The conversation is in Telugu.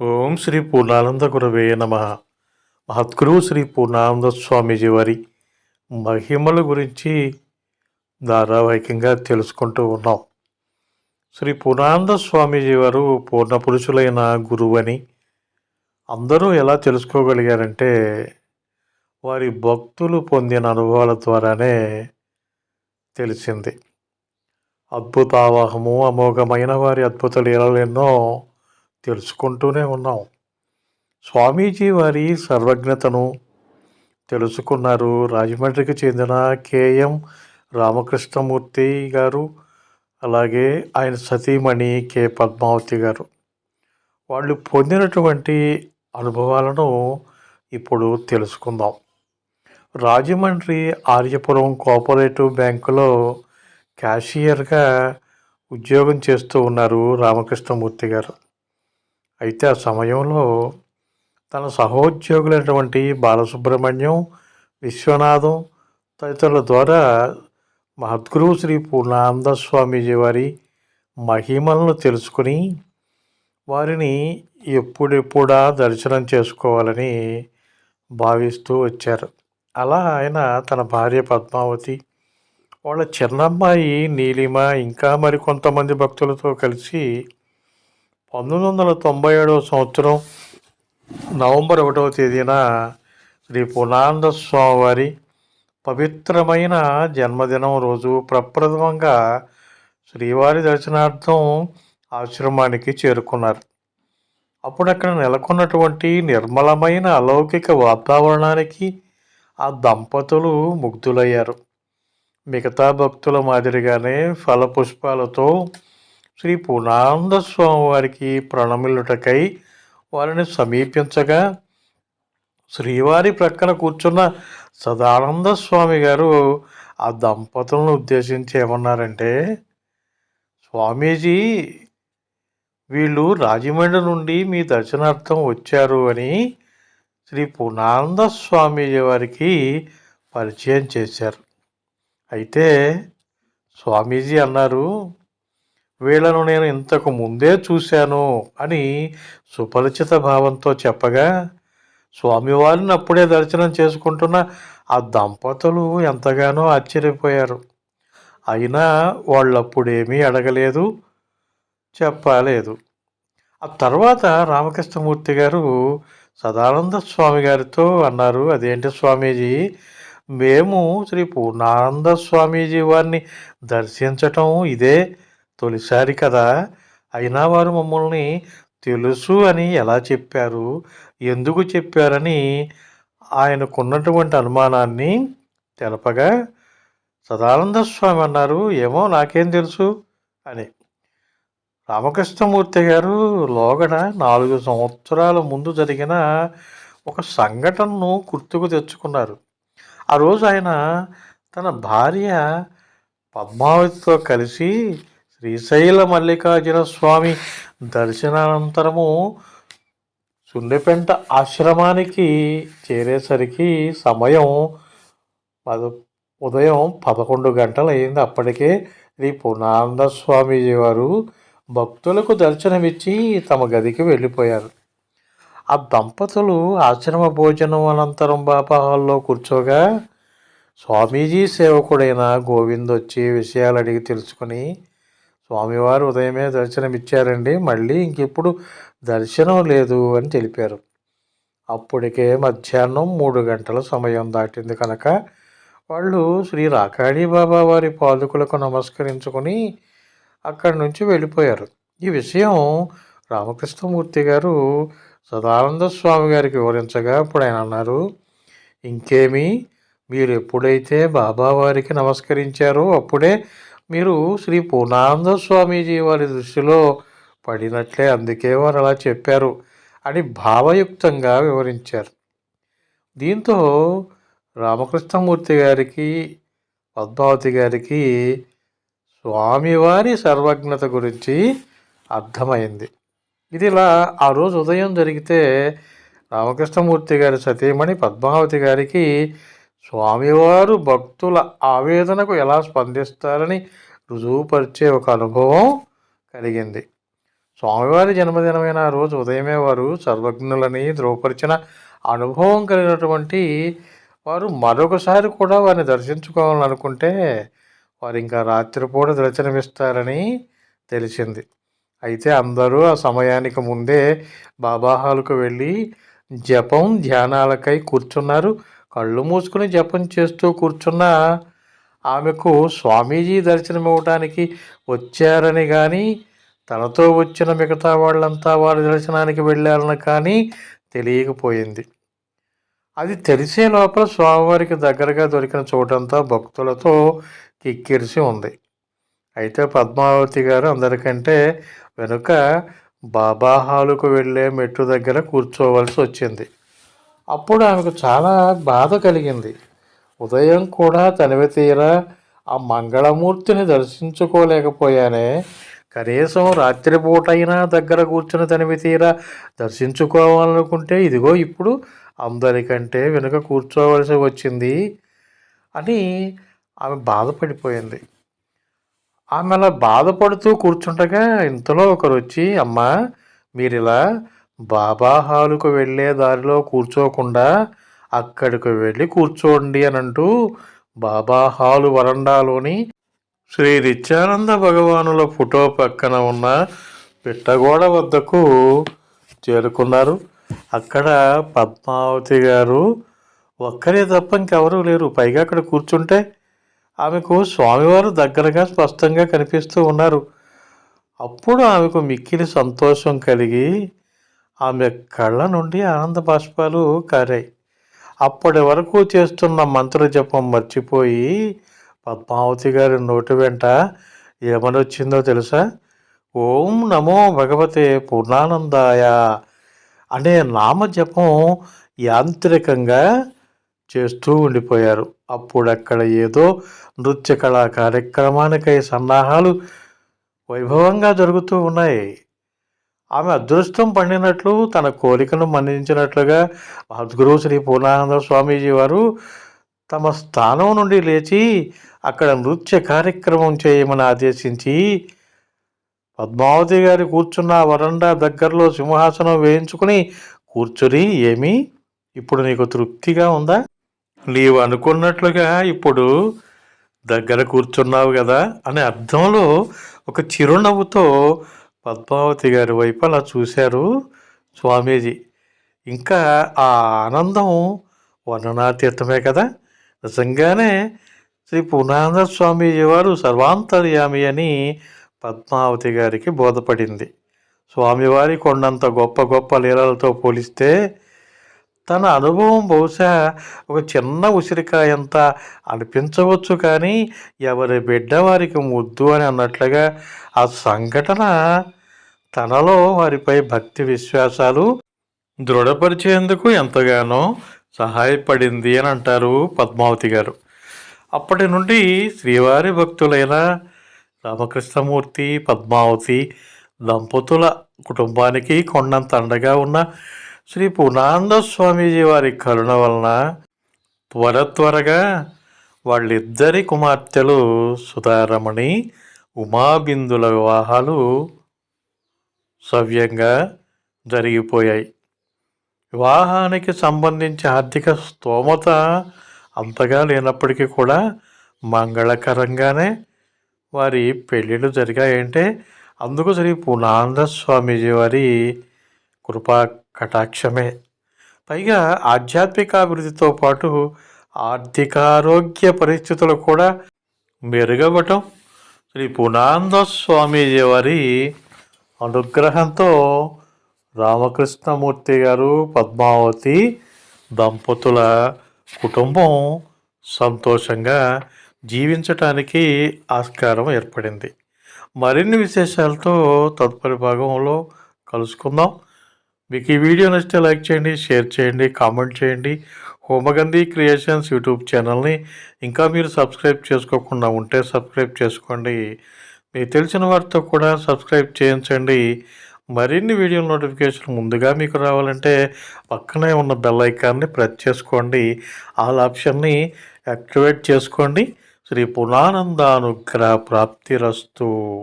ఓం శ్రీ పూర్ణానంద గురవే నమ. మహద్గురువు శ్రీ పూర్ణానంద స్వామీజీ వారి మహిమల గురించి ధారావాహికంగా తెలుసుకుంటూ ఉన్నాం. శ్రీ పూర్ణానంద స్వామీజీ వారు పూర్ణ పురుషులైన గురువని అందరూ ఎలా తెలుసుకోగలిగారంటే వారి భక్తులు పొందిన అనుభవాల ద్వారానే తెలిసింది. అద్భుతావాహము అమోఘమైన వారి అద్భుత లీలలు ఎన్నో తెలుసుకుంటూనే ఉన్నాం. స్వామీజీ వారి సర్వజ్ఞతను తెలుసుకున్నారు. రాజమండ్రికి చెందిన కేఎం రామకృష్ణమూర్తి గారు అలాగే ఆయన సతీమణి కె. పద్మావతి గారు. వాళ్ళు పొందినటువంటి అనుభవాలను ఇప్పుడు తెలుసుకుందాం. రాజమండ్రి ఆర్యపురం కోఆపరేటివ్ బ్యాంకులో క్యాషియర్గా ఉద్యోగం చేస్తూ ఉన్నారు రామకృష్ణమూర్తి గారు. అయితే ఆ సమయంలో తన సహోద్యోగులైనటువంటి బాలసుబ్రహ్మణ్యం విశ్వనాథం తదితరుల ద్వారా మహద్గురువు శ్రీ పూర్ణానంద స్వామీజీ వారి మహిమలను తెలుసుకుని వారిని ఎప్పుడెప్పుడా దర్శనం చేసుకోవాలని భావిస్తూ వచ్చారు. అలా ఆయన తన భార్య పద్మావతి వాళ్ళ చిన్నమ్మాయి నీలిమ ఇంకా మరికొంతమంది భక్తులతో కలిసి పంతొమ్మిది వందల తొంభై ఏడవ సంవత్సరం నవంబర్ ఒకటవ తేదీన శ్రీ పూర్ణానంద స్వామివారి పవిత్రమైన జన్మదినం రోజు ప్రప్రథమంగా శ్రీవారి దర్శనార్థం ఆశ్రమానికి చేరుకున్నారు. అప్పుడు అక్కడ నెలకొన్నటువంటి నిర్మలమైన అలౌకిక వాతావరణానికి ఆ దంపతులు ముగ్ధులయ్యారు. మిగతా భక్తుల మాదిరిగానే ఫలపుష్పాలతో శ్రీ పూర్ణానంద స్వామి వారికి ప్రణమిల్లుటకై వారిని సమీపించగా శ్రీవారి ప్రక్కన కూర్చున్న సదానంద స్వామి గారు ఆ దంపతులను ఉద్దేశించి ఏమన్నారంటే స్వామీజీ వీళ్ళు రాజమండ్రి నుండి మీ దర్శనార్థం వచ్చారు అని శ్రీ పూర్ణానంద స్వామీజీ వారికి పరిచయం చేశారు. అయితే స్వామీజీ అన్నారు వీళ్ళను నేను ఇంతకు ముందే చూశాను అని సుపరిచిత భావంతో చెప్పగా స్వామివారిని అప్పుడే దర్శనం చేసుకుంటున్న ఆ దంపతులు ఎంతగానో ఆశ్చర్యపోయారు. అయినా వాళ్ళప్పుడేమీ అడగలేదు చెప్పలేదు. ఆ తర్వాత రామకృష్ణమూర్తి గారు సదానంద స్వామి గారితో అన్నారు అదేంటి స్వామీజీ మేము శ్రీ పూర్ణానంద స్వామీజీ వారిని దర్శించటం ఇదే తొలిసారి కదా. అయినా వారు మమ్మల్ని తెలుసు అని ఎలా చెప్పారు? ఎందుకు చెప్పారని ఆయనకున్నటువంటి అనుమానాన్ని తెలపగా సదానంద స్వామి అన్నారు ఏమో నాకేం తెలుసు అని. రామకృష్ణమూర్తి గారు లోగడ నాలుగు సంవత్సరాల ముందు జరిగిన ఒక సంఘటనను గుర్తుకు తెచ్చుకున్నారు. ఆ రోజు ఆయన తన భార్య పద్మావతితో కలిసి శ్రీశైల మల్లికార్జున స్వామి దర్శనానంతరము సుండెపెంట ఆశ్రమానికి చేరేసరికి సమయం పద ఉదయం పదకొండు గంటలు అయింది అప్పటికే శ్రీ పూర్ణానంద స్వామీజీ వారు భక్తులకు దర్శనమిచ్చి తమ గదికి వెళ్ళిపోయారు. ఆ దంపతులు ఆశ్రమ భోజనం అనంతరం బాబా హాల్లో కూర్చోగా స్వామీజీ సేవకుడైన గోవింద్ వచ్చి విషయాలు అడిగి తెలుసుకుని స్వామివారు ఉదయమే దర్శనం ఇచ్చారండి మళ్ళీ ఇంకెప్పుడు దర్శనం లేదు అని తెలిపారు. అప్పటికే మధ్యాహ్నం మూడు గంటల సమయం దాటింది కనుక వాళ్ళు శ్రీ రాకాడి బాబా వారి పాదుకులకు నమస్కరించుకొని అక్కడి నుంచి వెళ్ళిపోయారు. ఈ విషయం రామకృష్ణమూర్తి గారు సదానంద స్వామి గారికి వివరించగా అప్పుడు ఆయన అన్నారు ఇంకేమి మీరు ఎప్పుడైతే బాబావారికి నమస్కరించారో అప్పుడే మీరు శ్రీ పూర్ణానంద స్వామీజీ వారి దృష్టిలో పడినట్లే అందుకే వారు అలా చెప్పారు అని భావయుక్తంగా వివరించారు. దీంతో రామకృష్ణమూర్తి గారికి పద్మావతి గారికి స్వామివారి సర్వజ్ఞత గురించి అర్థమైంది. ఇది ఇలా ఆ రోజు ఉదయం జరిగితే రామకృష్ణమూర్తి గారి సతీమణి పద్మావతి గారికి స్వామివారు భక్తుల ఆవేదనకు ఎలా స్పందిస్తారని రుజువుపరిచే ఒక అనుభవం కలిగింది. స్వామివారి జన్మదినమైన రోజు ఉదయమే వారు సర్వజ్ఞులని ధృవపరిచిన అనుభవం కలిగినటువంటి వారు మరొకసారి కూడా వారిని దర్శించుకోవాలనుకుంటే వారు ఇంకా రాత్రిపూట దర్శనమిస్తారని తెలిసింది. అయితే అందరూ ఆ సమయానికి ముందే బాబా హాలుకు వెళ్ళి జపం ధ్యానాలకై కూర్చున్నారు. కళ్ళు మూసుకుని జపం చేస్తూ కూర్చున్న ఆమెకు స్వామీజీ దర్శనమివ్వటానికి వచ్చారని కానీ తనతో వచ్చిన మిగతా వాళ్ళంతా వారి దర్శనానికి వెళ్ళారని కానీ తెలియకపోయింది. అది తెలిసే లోపల స్వామివారికి దగ్గరగా దొరికిన చోటంతా భక్తులతో కిక్కిరిసి ఉంది. అయితే పద్మావతి గారు అందరికంటే వెనుక బాబా హాలుకు వెళ్ళే మెట్టు దగ్గర కూర్చోవలసి వచ్చింది. అప్పుడు ఆమెకు చాలా బాధ కలిగింది. ఉదయం కూడా తనివి తీరా ఆ మంగళమూర్తిని దర్శించుకోలేకపోయానే. కనీసం రాత్రిపూటైనా దగ్గర కూర్చుని తనివి తీరా దర్శించుకోవాలనుకుంటే ఇదిగో ఇప్పుడు అందరికంటే వెనుక కూర్చోవలసి వచ్చింది అని ఆమె బాధపడిపోయింది. ఆమె అలా బాధపడుతూ కూర్చుండగా ఇంతలో ఒకరు వచ్చి అమ్మ మీరు ఇలా బాబా హాలుకు వెళ్ళే దారిలో కూర్చోకుండా అక్కడికి వెళ్ళి కూర్చోండి అని అంటూ బాబా హాలు వరండాలోని శ్రీ నిత్యానంద భగవానుల ఫోటో పక్కన ఉన్న పిట్టగోడ వద్దకు చేరుకున్నారు. అక్కడ పద్మావతి గారు ఒక్కరే తప్ప ఇంకెవరూ లేరు. పైగా అక్కడ కూర్చుంటే ఆమెకు స్వామివారు దగ్గరగా స్పష్టంగా కనిపిస్తూ ఉన్నారు. అప్పుడు ఆమెకు మిక్కిలి సంతోషం కలిగి ఆమె కళ్ళ నుండి ఆనంద బాష్పాలు కారాయి. అప్పటి వరకు చేస్తున్న మంత్ర జపం మర్చిపోయి పద్మావతి గారి నోటి వెంట ఏమనొచ్చిందో తెలుసా? ఓం నమో భగవతే పూర్ణానందాయ అనే నామజపం యాంత్రికంగా చేస్తూ ఉండిపోయారు. అప్పుడక్కడ ఏదో నృత్య కళా కార్యక్రమానికై సన్నాహాలు వైభవంగా జరుగుతూ ఉన్నాయి. ఆమె అదృష్టం పండినట్లు తన కోరికను మన్నించినట్లుగా సద్గురువు శ్రీ పూర్ణానంద స్వామీజీ వారు తమ స్థానం నుండి లేచి అక్కడ నృత్య కార్యక్రమం చేయమని ఆదేశించి పద్మావతి గారి కూర్చున్న వరండా దగ్గరలో సింహాసనం వేయించుకుని కూర్చుని ఏమి? ఇప్పుడు నీకు తృప్తిగా ఉందా? నీవు అనుకున్నట్లుగా ఇప్పుడు దగ్గర కూర్చున్నావు కదా అనే అర్థంలో ఒక చిరునవ్వుతో పద్మావతి గారి వైపు అలా చూశారు స్వామీజీ. ఇంకా ఆ ఆనందం వర్ణనాతీర్థమే కదా. నిజంగానే శ్రీ పూర్ణానంద స్వామీజీ వారు సర్వాంతర్యామి అని పద్మావతి గారికి బోధపడింది. స్వామివారి కొండంత గొప్ప గొప్ప లీలలతో పోలిస్తే తన అనుభవం బహుశా ఒక చిన్న ఉసిరికాయంత అనిపించవచ్చు కానీ ఎవరి బిడ్డ వారికి ముద్దు అని అన్నట్లుగా ఆ సంఘటన తనలో వారిపై భక్తి విశ్వాసాలు దృఢపరిచేందుకు ఎంతగానో సహాయపడింది అని అంటారు పద్మావతి గారు. అప్పటి నుండి శ్రీవారి భక్తులైన రామకృష్ణమూర్తి పద్మావతి దంపతుల కుటుంబానికి కొండంత అండగా ఉన్న శ్రీ పూర్ణానంద స్వామీజీ వారి కరుణ వలన త్వర త్వరగా వాళ్ళిద్దరి కుమార్తెలు సుధారమణి ఉమాబిందుల వివాహాలు సవ్యంగా జరిగిపోయాయి. వివాహానికి సంబంధించి ఆర్థిక స్తోమత అంతగా లేనప్పటికీ కూడా మంగళకరంగానే వారి పెళ్ళిళ్ళు జరిగాయంటే అందుకు శ్రీ పూర్ణానంద స్వామీజీ వారి కృపా కటాక్షమే. పైగా ఆధ్యాత్మిక అభివృద్ధితో పాటు ఆర్థికారోగ్య పరిస్థితులు కూడా మెరుగవటం శ్రీ పూర్ణానంద స్వామీజీ వారి అనుగ్రహంతో రామకృష్ణమూర్తి గారు పద్మావతి దంపతుల కుటుంబం సంతోషంగా జీవించటానికి ఆస్కారం ఏర్పడింది. మరిన్ని విశేషాలతో తదుపరి భాగంలో కలుసుకుందాం. మీకు ఈ వీడియో నచ్చితే లైక్ చేయండి షేర్ చేయండి కామెంట్ చేయండి. హోమగంధి క్రియేషన్స్ యూట్యూబ్ ఛానల్ని ఇంకా మీరు సబ్స్క్రైబ్ చేసుకోకుండా ఉంటే సబ్స్క్రైబ్ చేసుకోండి. మీకు తెలిసిన వారితో కూడా సబ్స్క్రైబ్ చేయించండి. మరిన్ని వీడియో నోటిఫికేషన్ ముందుగా మీకు రావాలంటే పక్కనే ఉన్న బెల్ ఐకాన్ని ప్రెస్ చేసుకోండి. ఆల్ ఆప్షన్ని యాక్టివేట్ చేసుకోండి. శ్రీ పునానందానుగ్రహ ప్రాప్తిరస్తు.